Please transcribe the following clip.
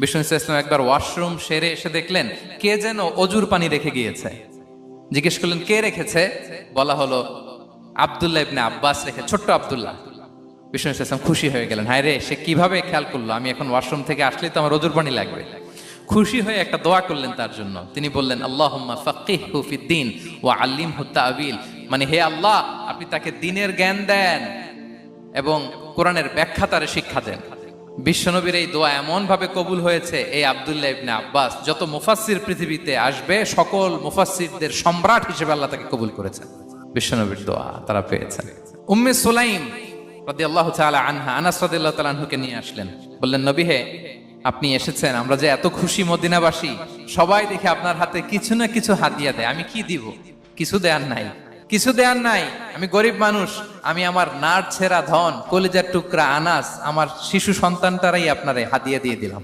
বিষ্ণু ইসলাম একবার ওয়াশরুম সেরে এসে দেখলেন, কে যেন অজুর পানি রেখে গিয়েছে। জিজ্ঞেস করলেন, কে রেখেছে? বলা হলো, আবদুল্লাহ ইবনে আব্বাস রেখে, ছোট্ট আবদুল্লাহ। বিষ্ণু ইসলাম খুশি হয়ে গেলেন, হায় রে, সে কীভাবে খেয়াল করল? আমি এখন ওয়াশরুম থেকে আসলে তো আমার অজুর পানি লাগবে। খুশি হয়ে একটা দোয়া করলেন তার জন্য। তিনি বললেন আল্লাহ ফকিহ হুফিদ্দিন ও আল্লিম হুত্তাবিল মানে হে আল্লাহ, আপনি তাকে দিনের জ্ঞান দেন এবং কোরআনের ব্যাখ্যা তারে শিক্ষা দেন। বিশ্বনবীর এই দোয়া এমন ভাবে কবুল হয়েছে, এই আবদুল্লাহ ইবনে আব্বাস, যত মুফাসসির পৃথিবীতে আসবে, সকল মুফাসসিরদের সম্রাট হিসেবে আল্লাহ তাকে কবুল করেছেন। বিশ্বনবীর দোয়া তারা পেয়েছেন। উম্মে সুলাইম রাদিয়াল্লাহু তাআলা আনহা, আনাস রাদিয়াল্লাহু তাআলা আনহুকে নিয়ে আসলেন। বললেন, নবী হে, আপনি এসেছেন, আমরা যে এত খুশি মদিনাবাসী, সবাই দেখে আপনার হাতে কিছু না কিছু হাদিয়া দেয়, আমি কি দিব? কিছু দেয়ার নাই। কিছু দেয়ার নাই। আমি গরিব মানুষ, আমি আমার নাড় ছেঁড়া ধন, কলিজার টুকরা আনাস, আমার শিশু সন্তানটারাই আপনারে হাতিয়ে দিয়ে দিলাম।